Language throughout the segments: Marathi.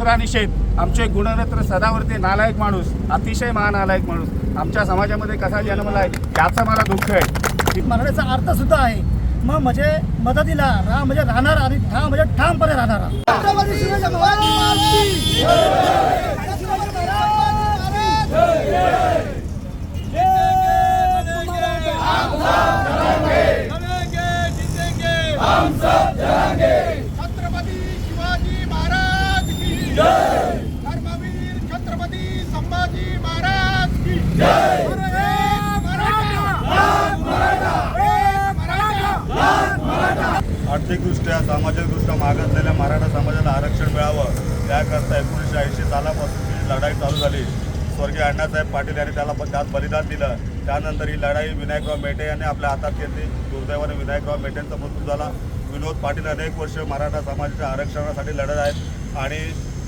दुसरा निषेध आमचे गुणरत्न सदावरती नालायक माणूस अतिशय महानालायक माणूस आमच्या समाजामध्ये कसा जन्मला आहे याचं मला दुःख आहे मराठीचा अर्थ सुद्धा आहे मग म्हणजे मदतीला राम म्हणजे राहणार आणि ठाम म्हणजे ठामपणे राहणार छत्रपती की छत्रपती महाराज की छत्रपती शिवाजी महाराज की जय धर्मवीर छत्रपती संभाजी महाराज की जय! आर्थिकदृष्ट्या सामाजिकदृष्ट्या मागासलेल्या मराठा समाजाला आरक्षण मिळावं त्याकरता एकोणीसशे ऐंशी सालापासून जी लढाई चालू झाली. स्वर्गीय अण्णासाहेब पाटील यांनी त्याला त्यात बलिदान दिलं. त्यानंतर ही लढाई विनायकराव मेटे यांनी आपल्या हातात घेतली. दुर्दैवाने विनायकराव मेटेंचा मृत्यू झाला. विनोद पाटील अनेक वर्ष मराठा समाजाच्या आरक्षणासाठी लढत आहेत आणि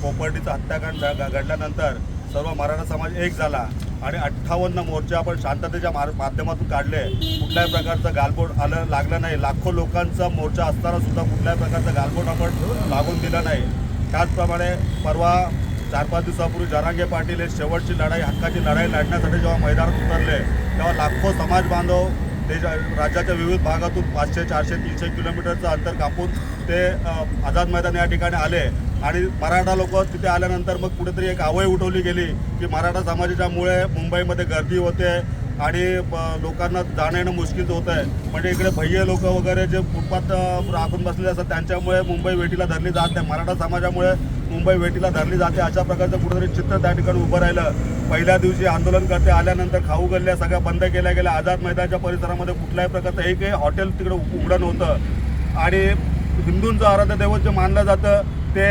कोपर्डीचं हत्याकांड घडल्यानंतर सर्व मराठा समाज एक झाला आणि अठ्ठावन्न मोर्चे आपण शांततेच्या मार माध्यमातून काढले. कुठल्याही प्रकारचं गालबोट आलं लागलं नाही. लाखो लोकांचा मोर्चा असताना सुद्धा कुठल्याही प्रकारचं गालबोट आपण लागून दिलं नाही. त्याचप्रमाणे परवा चार पाच दिवसापूर्वी जरांगे पाटील हे शेवटची लढाई हक्काची लढाई लढण्यासाठी जेव्हा मैदानात उतरले तेव्हा लाखो समाज बांधव ते राज्याच्या विविध भागातून पाचशे चारशे तीनशे किलोमीटरचं अंतर कापून ते आझाद मैदान या ठिकाणी आले. आणि मराठा लोक तिथे आल्यानंतर मग कुठेतरी एक आवय उठवली गेली की मराठा समाजाच्यामुळे मुंबईमध्ये गर्दी होते आणि ब- लोकांना जाणं येणं मुश्किल होत आहे म्हणजे इकडे भय्य लोक वगैरे जे फुटपाथ राखून बसलेले असतात त्यांच्यामुळे मुंबई वेटीला धरली जात नाही. मराठा समाजामुळे मुंबई वेटीला धरली जाते. अशा प्रकारचं कुठेतरी चित्र त्या ठिकाणी उभं राहिलं. पहिल्या दिवशी आंदोलन करते आल्यानंतर खाऊ गल्ल्या सगळ्या बंद केल्या गेल्या. आझाद मैदानाच्या परिसरामध्ये कुठल्याही प्रकारचं एकही हॉटेल तिकडे उघडं नव्हतं. आणि हिंदूंचं आराध्य दैवत जे मानलं जातं ते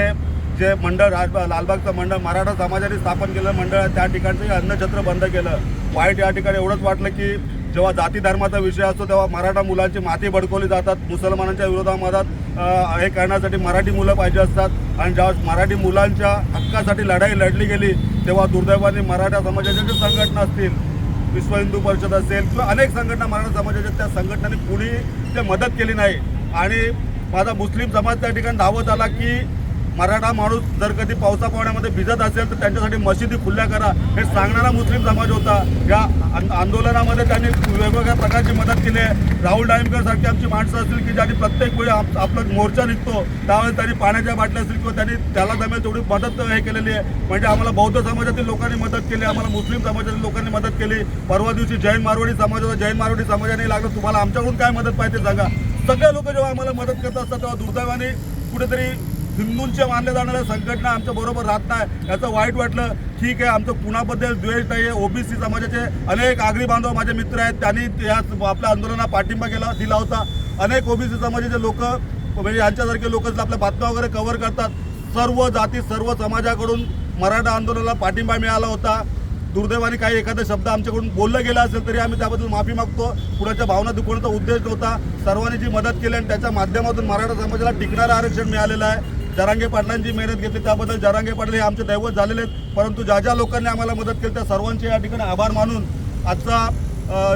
जे मंडळ राज लालबागचं मंडळ मराठा समाजाने स्थापन केलं मंडळ त्या ठिकाणचं अन्नछत्र बंद केलं. वाईट या ठिकाणी एवढंच वाटलं की जेव्हा जाती धर्माचा विषय असतो तेव्हा मराठा मुलांची माती भडकवली जातात. मुसलमानांच्या विरोधामध्ये हे करण्यासाठी मराठी मुलं पाहिजे असतात. आणि जेव्हा मराठी मुलांच्या हक्कासाठी लढाई लढली गेली तेव्हा दुर्दैवाने मराठा समाजाच्या ज्या संघटना असतील विश्व हिंदू परिषद असेल किंवा अनेक संघटना मराठा समाजाच्या त्या संघटनांनी कुणी ते मदत केली नाही. आणि माझा मुस्लिम समाज त्या ठिकाणी धावत आला की मराठा माणूस जर कधी पावसा पाण्यामध्ये भिजत असेल तर त्यांच्यासाठी मशिदी खुल्या करा. हे सांगणारा मुस्लिम समाज होता. या आंदोलनामध्ये त्यांनी वेगवेगळ्या प्रकारची मदत केली आहे. राहुल डाळिंबकर सारखी आमची माणसं असतील की ज्यांनी प्रत्येक वेळी आप- मोर्चा निघतो. त्यावेळेस त्यांनी पाण्याच्या बाटल्या असतील किंवा त्यांनी त्याला जमेल तेवढी मदत हे केलेली आहे. म्हणजे आम्हाला बौद्ध समाजातील लोकांनी मदत केली आम्हाला मुस्लिम समाजातील लोकांनी मदत केली. परवा दिवशी जैन मारवाडी समाज होता. जैन मारवाडी समाजाने लागलं. तुम्हाला आमच्याकडून काय मदत पाहिजे सांगा. सगळे लोक जेव्हा आम्हाला मदत करत असतात तेव्हा दुर्दैवाने कुठेतरी हिंदूंच्या मानल्या जाणाऱ्या संघटना आमच्या बरोबर राहत नाही. याचं वाईट वाटलं. ठीक आहे आमचं कुणाबद्दल द्वेष नाही आहे ओबीसी समाजाचे अनेक आगरी बांधव माझे मित्र आहेत. त्यांनी या आपल्या आंदोलनाला पाठिंबा केला दिला होता. अनेक ओबीसी समाजाचे लोक म्हणजे यांच्यासारखे लोक आपल्या बातम्या वगैरे कव्हर करतात. सर्व जाती सर्व समाजाकडून मराठा आंदोलनाला पाठिंबा मिळाला होता. दुर्दैवाने काही एखादा शब्द आमच्याकडून बोललं गेला असेल तरी आम्ही त्याबद्दल माफी मागतो. कुणाच्या भावना दुखवण्याचा उद्देश नव्हता. सर्वांनी जी मदत केली आणि त्याच्या माध्यमातून मराठा समाजाला टिकणारं आरक्षण मिळालेलं आहे. जरांगे पाटलांची मेहनत घेतली त्याबद्दल जरांगे पाटील हे आमचे दैवत झालेले आहेत. परंतु ज्या ज्या लोकांनी आम्हाला मदत केली त्या सर्वांचे या ठिकाणी आभार मानून आजचा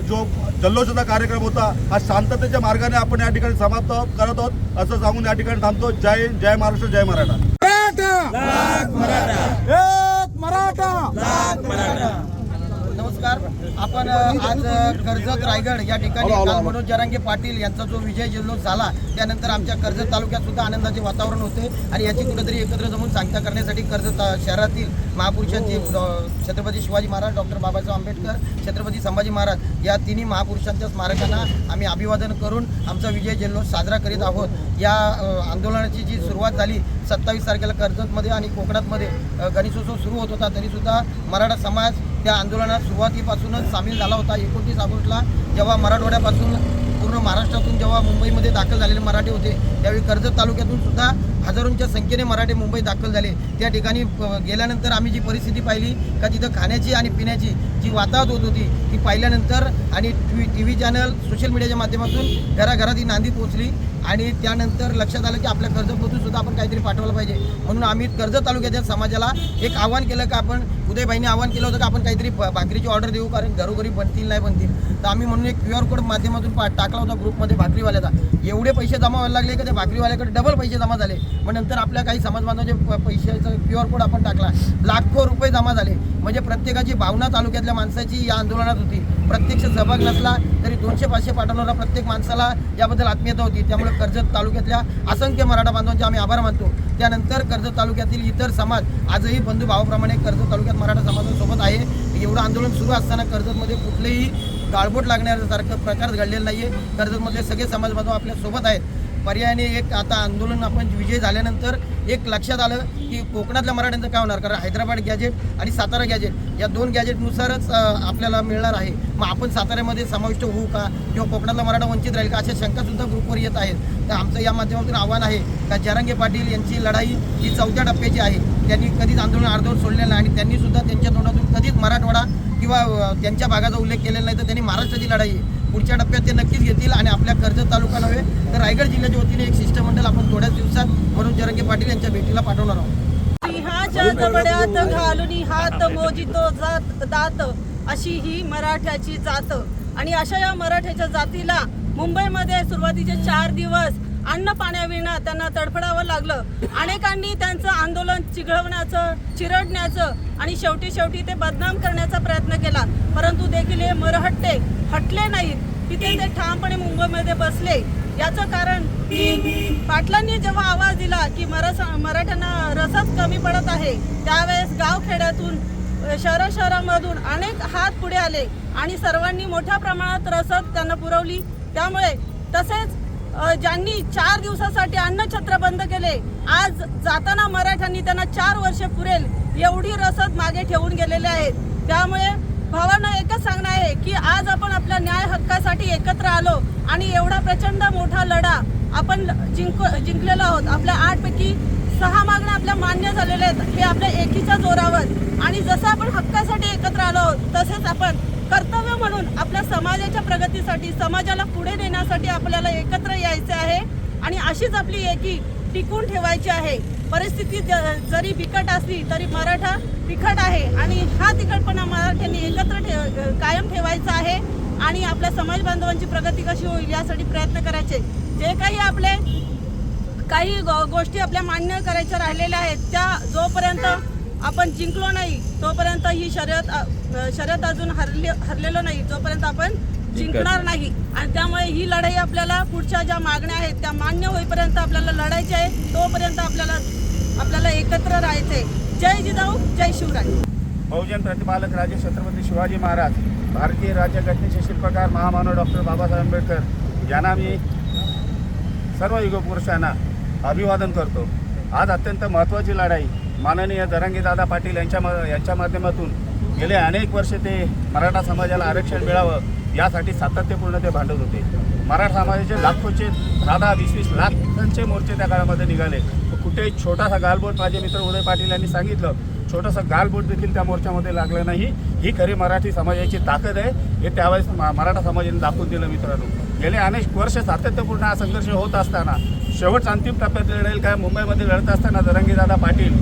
जो जल्लोषाचा कार्यक्रम होता हा शांततेच्या मार्गाने आपण या ठिकाणी समाप्त करत आहोत. असं सांगून या ठिकाणी थांबतो. जय हिंद, जय महाराष्ट्र जय मराठा. नमस्कार. आपण आज कर्जत रायगड या ठिकाणी काल मनोज जरांगे पाटील यांचा जो विजय जल्लोष झाला त्यानंतर आमच्या कर्जत तालुक्यात सुद्धा आनंदाचे वातावरण होते आणि याची कुठेतरी एकत्र जमून सांगता करण्यासाठी कर्जत शहरातील महापुरुषांचे छत्रपती शिवाजी महाराज डॉक्टर बाबासाहेब आंबेडकर छत्रपती संभाजी महाराज या तिन्ही महापुरुषांच्या स्मारकांना आम्ही अभिवादन करून आमचा विजय जल्लोष साजरा करीत आहोत. या आंदोलनाची जी सुरुवात झाली सत्तावीस तारखेला कर्जतमध्ये आणि कोकणातमध्ये गणेशोत्सव सुरू होत होता तरीसुद्धा मराठा समाज त्या आंदोलनात सुरुवातीपासूनच सामील झाला होता. एकोणतीस ऑगस्टला जेव्हा मराठवाड्यापासून पूर्ण महाराष्ट्रातून जेव्हा मुंबईमध्ये दाखल झालेले मराठी होते त्यावेळी कर्जत तालुक्यातून सुद्धा हजारोंच्या संख्येने मराठी मुंबईत दाखल झाले. त्या ठिकाणी गेल्यानंतर आम्ही जी परिस्थिती पाहिली का तिथं खाण्याची आणि पिण्याची जी वाताहत होत होती ती पाहिल्यानंतर आणि टी व्ही चॅनल सोशल मीडियाच्या माध्यमातून घराघरात ही नांदी पोहोचली आणि त्यानंतर लक्षात आलं की आपल्या कर्जपोतून सुद्धा आपण काहीतरी पाठवायला पाहिजे. म्हणून आम्ही कर्जत तालुक्याच्या समाजाला एक आव्हान केलं का आपण उदयबाईंनी आव्हान केलं होतं का आपण काहीतरी भाकरीची ऑर्डर देऊ कारण घरोघरी बनतील नाही बनतील. तर आम्ही म्हणून एक क्यू आर कोड माध्यमातून पा टाकला होता ग्रुपमध्ये भाकरीवाल्याचा. एवढे पैसे जमा व्हायला लागले का त्या भाकरीवाल्याकडे डबल पैसे जमा झाले. मग नंतर आपल्या काही समाज बांधवाचे प- क्यू आर कोड आपण टाकला. लाखो रुपये जमा झाले. म्हणजे प्रत्येकाची भावना तालुक्यातल्या माणसाची या आंदोलनात होती. प्रत्यक्ष सहभाग नसला तरी दोनशे पाचशे पाठवणारा प्रत्येक माणसाला याबद्दल आत्मीयता होती. त्यामुळे कर्जत तालुक्यातल्या असंख्य मराठा बांधवांचे आम्ही आभार मानतो. त्यानंतर कर्जत तालुक्यातील इतर समाज आजही बंधू भावाप्रमाणे कर्जत तालुक्यात मराठा समाजासोबत आहे. एवढं आंदोलन सुरू असताना कर्जतमध्ये कुठलेही गाळबोट लागण्यासारखं प्रकार घडलेला नाही आहे कर्जतमधले सगळे समाज बांधव आपल्यासोबत आहेत. पर्यायाने एक आता आंदोलन आपण विजय झाल्यानंतर एक लक्षात आलं की कोकणातल्या मराठ्यांचं काय होणार? कारण हैदराबाद गॅजेट आणि सातारा गॅजेट या दोन गॅजेटनुसारच आपल्याला मिळणार आहे. मग आपण साताऱ्यामध्ये समाविष्ट होऊ का? किंवा कोकणातला मराठा वंचित राहील का? अशा शंकासुद्धा ग्रुपवर येत आहेत. तर आमचं या माध्यमातून आव्हान आहे का? जरांगे पाटील यांची लढाई ही चौथ्या टप्प्याची आहे. त्यांनी कधीच आंदोलन अर्धवर सोडलेलं नाही आणि त्यांनीसुद्धा त्यांच्या तोंडातून कधीच मराठवाडा किंवा त्यांच्या भागाचा उल्लेख केलेला नाही. तर त्यांनी महाराष्ट्राची लढाई आहे. पुढच्या टप्प्यात ते नक्कीच घेतील आणि आपल्या कर्जत तालुका नव्हे तर रायगड जिल्ह्याच्या वतीने एक शिष्टमंडळ आपण थोड्याच दिवसात मनोज जरंगे पाटील यांच्या भेटीला पाठवणार आहोत. सिंहाच्या जबड्यात घालून हात मोजितो जात दात अशी ही मराठ्याची जात. आणि अशा या मराठ्याच्या जातीला मुंबईमध्ये सुरुवातीचे चार दिवस अन्न पाण्याविना त्यांना तडफडावं लागलं. अनेकांनी त्यांचं आंदोलन चिघळवण्याचं चिरडण्याचं आणि शेवटी शेवटी ते बदनाम करण्याचा प्रयत्न केला. परंतु देखील हे मरहट्टे हटले नाहीत. तिथे ते ठामपणे मुंबईमध्ये बसले. याचं कारण की पाटलांनी जेव्हा आवाज दिला की मराठा मराठ्यांना रसच कमी पडत आहे त्यावेळेस गावखेड्यातून शहरा शहरामधून अनेक हात पुढे आले आणि सर्वांनी मोठ्या प्रमाणात रसद त्यांना पुरवली. त्यामुळे तसेच ज्यांनी चार दिवसासाठी अन्नछत्र बंद केले आज जाताना मराठ्यांनी त्यांना चार वर्ष पुरेल एवढी रसद मागे ठेवून गेलेले आहेत. त्यामुळे भावांना एकच सांगणं आहे की आज आपण आपल्या न्याय हक्कासाठी एकत्र आलो आणि एवढा प्रचंड मोठा लढा आपण जिंक जिंकलेलो आहोत. आपल्या आठपैकी सहा मागण्या आपल्या मान्य झालेल्या आहेत. हे आपल्या एकीच्या जोरावर. आणि जसं आपण हक्कासाठी एकत्र आलो आहोत तसेच आपण कर्तव्य म्हणून आपल्या समाजाच्या प्रगतीसाठी समाजाला पुढे नेण्यासाठी आपल्याला एकत्र यायचे आहे. आणि अशीच आपली एकी टिकून ठेवायची आहे. परिस्थिती ज- जरी बिकट असली तरी मराठा तिखट आहे. आणि हा तिखटपणा मराठ्यांनी एकत्र ठेव कायम ठेवायचा आहे. आणि आपल्या समाज बांधवांची प्रगती कशी होईल यासाठी प्रयत्न करायचे. जे काही आपले काही गोष्टी आपल्या मान्य करायच्या राहिलेल्या आहेत. त्या जोपर्यंत आपण जिंकलो नाही तोपर्यंत ही शर्यत शर्यत अजून हरले हरलेलो नाही. जोपर्यंत आपण जिंकणार नाही. आणि त्यामुळे ही लढाई आपल्याला पुढच्या ज्या मागण्या आहेत त्या मान्य होईपर्यंत आपल्याला लढायची आहे तोपर्यंत आपल्याला आपल्याला एकत्र राहायचंय. जय जिजाऊ जय शिवराय. बहुजन प्रतिपालक राजे छत्रपती शिवाजी महाराज भारतीय राज्यघटनेचे शिल्पकार महामानव डॉक्टर बाबासाहेब आंबेडकर यांना मी सर्व युगपुरुषांना अभिवादन करतो. आज अत्यंत महत्त्वाची लढाई माननीय दरंगीदादा पाटील यांच्या मा यांच्या माध्यमातून गेले अनेक वर्ष ते मराठा समाजाला आरक्षण मिळावं यासाठी सातत्यपूर्ण ते भांडत होते. मराठा समाजाचे लाखोचे दहा दहा वीस वीस लाखांचे मोर्चे त्या काळामध्ये निघाले. कुठेही छोटासा गालबोट माझे मित्र उदय पाटील यांनी सांगितलं छोटंसं गालबोट देखील त्या मोर्चामध्ये लागलं नाही. ही खरी मराठी समाजाची ताकद आहे हे त्यावेळेस म- मराठा समाजाने दाखवून दिलं मित्रांनो. गेले अनेक वर्ष सातत्यपूर्ण हा संघर्ष होत असताना शेवटचा अंतिम टप्प्यात लढेल काय मुंबईमध्ये लढत असताना जरंगीदादा पाटील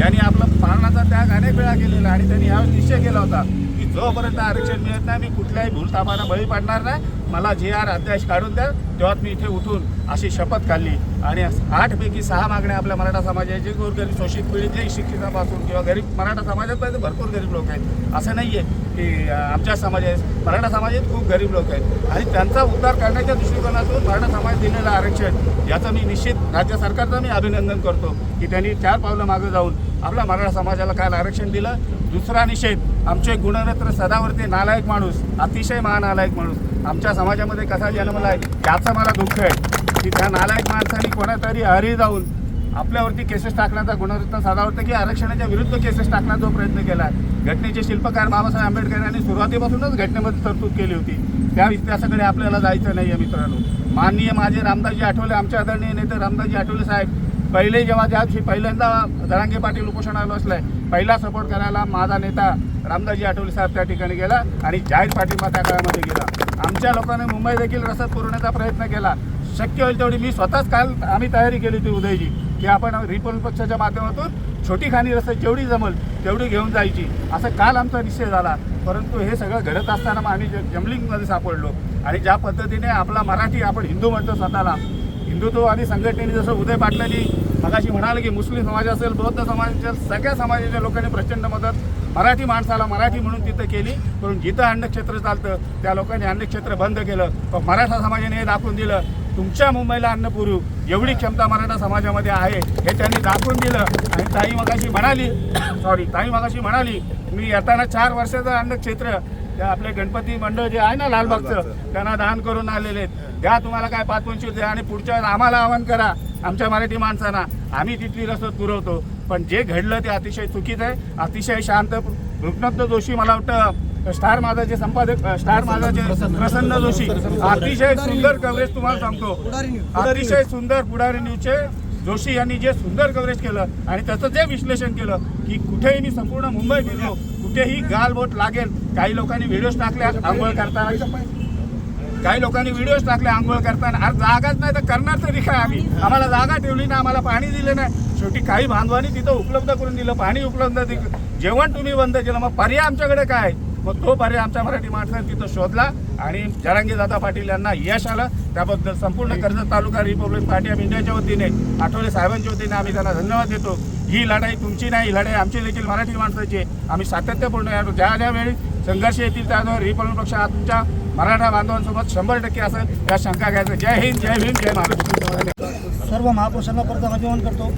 यांनी आपला प्राणाचा त्याग अनेक वेळा केलेला आणि त्यांनी यावेळी निश्चय केला होता की जोपर्यंत आरक्षण मिळत नाही मी कुठल्याही भूलतापांना बळी पाडणार नाही. मला जे आर अध्यादेश काढून द्या तेव्हाच मी इथे उठून अशी शपथ काढली आणि आठपैकी सहा मागण्या आपल्या मराठा समाजाची गोरगरीब शोषित पीडित शिक्षितापासून किंवा गरीब मराठा समाजात भरपूर गरीब लोक आहेत. असं नाही आहे की आमच्या समाजात मराठा समाजात खूप गरीब लोक आहेत. आणि त्यांचा उद्धार करण्याच्या दृष्टिकोनातून मराठा समाज दिलेलं आरक्षण याचं मी निश्चित राज्य सरकारचं मी अभिनंदन करतो की त्यांनी चार पावलं मागं जाऊन आपल्या मराठा समाजाला काल आरक्षण दिलं. दुसरा निषेध आमचे गुणरत्न सदावरती नालायक माणूस अतिशय महानालायक माणूस. आमच्या समाजामध्ये कसा जन्मला आहे याचं मला दुःख आहे. की त्या नालायक माणसाने कोणातरी हरी जाऊन आपल्यावरती केसेस टाकण्याचा गुणरत्न साधावरती की आरक्षणाच्या विरुद्ध केसेस टाकण्याचा जो प्रयत्न केला. घटनेचे शिल्पकार बाबासाहेब आंबेडकर यांनी सुरुवातीपासूनच घटनेमध्ये तरतूद केली होती. त्या इतिहासाकडे आपल्याला जायचं नाही आहे मित्रांनो. माननीय माझे रामदासजी आठवले आमच्या आदरणीय नेते रामदासजी आठवले साहेब पहिले जेव्हा ज्या दिवशी पहिल्यांदा दरांगे पाटील उपोषणाला बसलाय पहिला सपोर्ट करायला माझा नेता रामदासजी आठवले साहेब त्या ठिकाणी गेला आणि जाहीर पाठिंबा त्या काळामध्ये गेला आमच्या लोकांनी मुंबई देखील रसद पुरवण्याचा प्रयत्न केला. शक्य होईल तेवढी मी स्वतःच काल आम्ही तयारी केली होती उदयजी. की आपण रिपब्लिक पक्षाच्या माध्यमातून छोटी खाणी रस्ते जेवढी जमल तेवढी घेऊन जायची. असं काल आमचा निश्चय झाला. परंतु हे सगळं घडत असताना मग आम्ही जमलिंगमध्ये सापडलो. आणि ज्या पद्धतीने आपला मराठी आपण हिंदू म्हणतो स्वतःला हिंदुत्ववादी संघटनेने जसं उदय पाटलांनी मगाशी म्हणाले की मुस्लिम समाज असेल बौद्ध समाजाच्या सगळ्या समाजाच्या लोकांनी प्रचंड मदत मराठी माणसाला मराठी म्हणून तिथं केली. पण जिथं अन्नक्षेत्र चालतं त्या लोकांनी अन्नक्षेत्र बंद केलं. पण मराठा समाजाने हे दाखवून दिलं. तुमच्या मुंबईला अन्न पुरू एवढी क्षमता मराठा समाजामध्ये आहे हे त्यांनी दाखवून दिलं. आणि ताई मगाशी म्हणाली सॉरी ताई मगाशी म्हणाली मी येताना चार वर्षाचं अन्नक्षेत्र त्या आपले गणपती मंडळ जे आहे ना लालबागचं त्यांना दान करून आलेले आहेत. द्या तुम्हाला काय पाच पंचवीस द्या आणि पुढच्या वेळेस आम्हाला आवाहन करा आमच्या मराठी माणसांना. आम्ही तिथली रसद पुरवतो. पण जे घडलं ते अतिशय चुकीचं आहे. अतिशय शांत रुग्णत्व जोशी मला वाटतं स्टार माझाचे संपादक स्टार माझाचे प्रसन्न. जोशी. अतिशय सुंदर कव्हरेज तुम्हाला सांगतो. अतिशय सुंदर पुढारी न्यूजचे जोशी यांनी जे सुंदर कव्हरेज केलं आणि त्याचं जे विश्लेषण केलं की कुठेही मी संपूर्ण मुंबई फिरलो कुठेही गालबोट लागेल काही लोकांनी व्हिडिओज टाकले आंघोळ करताना काही लोकांनी व्हिडिओज टाकले आंघोळ करताना. अरे जागाच नाही तर करणार तरी काय आम्ही? आम्हाला जागा ठेवली ना आम्हाला पाणी दिलं नाही. शेवटी काही बांधवांनी तिथं उपलब्ध करून दिलं पाणी उपलब्ध दिलं. जेवण तुम्ही बंद केलं मग पर्याय आमच्याकडे काय? मग तो पर्याय आमच्या मराठी माणसाने तिथं शोधला आणि जरांगे दादा पाटील यांना यश आलं. त्याबद्दल संपूर्ण कर्जत तालुका रिपब्लिक पार्टी ऑफ इंडियाच्या वतीने आठवले साहेबांच्या वतीने आम्ही त्यांना धन्यवाद देतो. ही लढाई तुमची नाही ही लढाई आमची देखील मराठी माणसाची आहे. आम्ही सातत्यपूर्ण आहे. ज्या ज्या वेळी संघर्ष येतील त्यावर रिपब्लिक पक्ष हा तुमच्या मराठा बांधवांसोबत शंभर टक्के असेल या शंका घ्यायचं. जय हिंद जय भीम जय महाराष्ट्र. सर्व महापुरुषांना परत अभिमान करतो.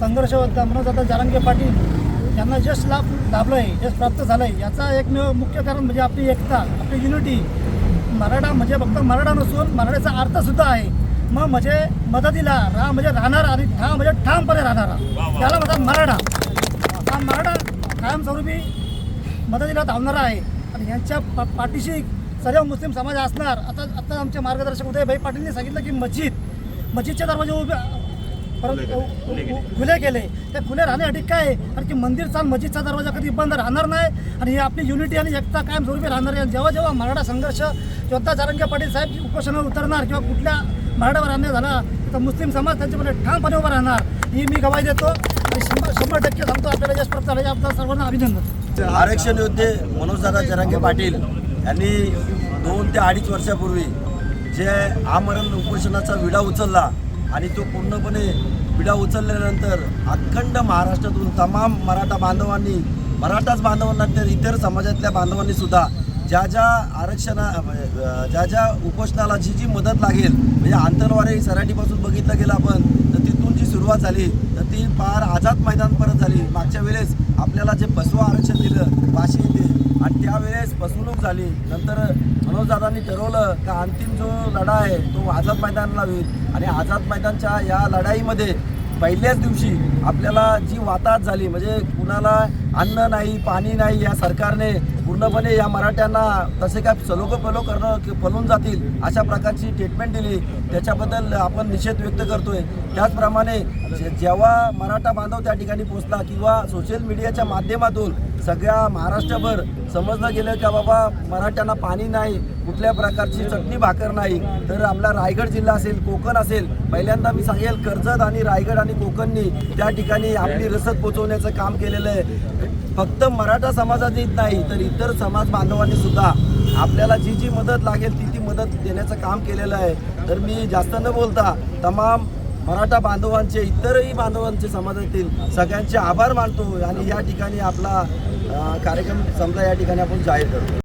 संघर्ष मनोजाता जारंगे पाटील. यांना यश लाभ लाभलं आहे यश प्राप्त झालं आहे याचा एकमेव मुख्य कारण म्हणजे आपली एकता आपली युनिटी मराठा म्हणजे फक्त मराठा नसून मराठ्याचा अर्थसुद्धा आहे. मग म्हणजे मदतीला रा म्हणजे राहणार आणि ठाम म्हणजे ठामपणे राहणारा. त्याला म्हणतात मराठा. हा मराठा कायमस्वरूपी मदतीला धावणारा आहे. आणि यांच्या पा पाठीशी सर्व मुस्लिम समाज असणार. आता आता आमचे मार्गदर्शक उदयभाई पाटीलने सांगितलं की मस्जिद मस्जिदच्या दरवाजे उभे परंतु खुले केले ते खुले राहण्यासाठी काय आहे? कारण की मंदिरचा मस्जिदचा दरवाजा कधी बंद राहणार नाही. आणि ही आपली युनिटी आणि एकता कायमस्वरूपी राहणार आहे. जेव्हा जेव्हा मराठा संघर्ष योद्धा जारंगे पाटील साहेब उपोषणावर उतरणार किंवा कुठल्या मराठावर अन्याय झाला तर मुस्लिम समाज त्यांच्यामध्ये ठामपणे उभा राहणार. ही मी गवाही देतो. आणि शंभर शंभर टक्के सांगतो आपल्याला यश प्राप्त झालं. याबद्दल सर्वांना अभिनंदन. आरक्षण योद्धे मनोजदादा जरांगे पाटील यांनी दोन ते अडीच वर्षापूर्वी जे आमरण उपोषणाचा विडा उचलला आणि तो पूर्णपणे विडा उचलल्यानंतर अखंड महाराष्ट्रातून तमाम मराठा बांधवांनी मराठाच बांधवांना तर इतर समाजातल्या बांधवांनी सुद्धा ज्या ज्या आरक्षणा ज्या ज्या उपोषणाला जी जी मदत लागेल म्हणजे आंतरवारे सराठीपासून बघितलं गेलं आपण तर तिथून जी सुरुवात झाली तर ती फार आझाद मैदानपर्यंत झाली. मागच्या वेळेस आपल्याला जे बसवा आरक्षण दिलं वाशी येथे आणि त्यावेळेस फसवणूक झाली. नंतर मनोजदादांनी ठरवलं का अंतिम जो लढा आहे तो आझाद मैदानला होईल. आणि आझाद मैदानच्या या लढाईमध्ये पहिल्याच दिवशी आपल्याला जी वाताहत झाली म्हणजे कुणाला अन्न नाही पाणी नाही या सरकारने पूर्णपणे या मराठ्यांना तसे काय सलोक पलो करणं पलून जातील अशा प्रकारची ट्रीटमेंट दिली. त्याच्याबद्दल आपण निषेध व्यक्त करतोय. त्याचप्रमाणे जेव्हा मराठा बांधव त्या ठिकाणी पोहोचला किंवा सोशल मीडियाच्या माध्यमातून सगळ्या महाराष्ट्रभर समजलं गेलं का बाबा मराठ्यांना पाणी नाही कुठल्या प्रकारची चटणी भाकर नाही. तर आपला रायगड जिल्हा असेल कोकण असेल पहिल्यांदा मी सांगेल कर्जत आणि रायगड आणि कोकणनी त्या ठिकाणी आपली रसद पोचवण्याचं काम केलेलं आहे. फक्त मराठा समाजाचीच नाही तर इतर समाज बांधवांनी सुद्धा आपल्याला जी जी मदत लागेल ती ती मदत देण्याचं काम केलेलं आहे. तर मी जास्त न बोलता तमाम मराठा बांधवांचे इतरही बांधवांचे समाजातील सगळ्यांचे आभार मानतो आणि या ठिकाणी आपला कार्यक्रम समजा या ठिकाणी आपण जाहीर करतो.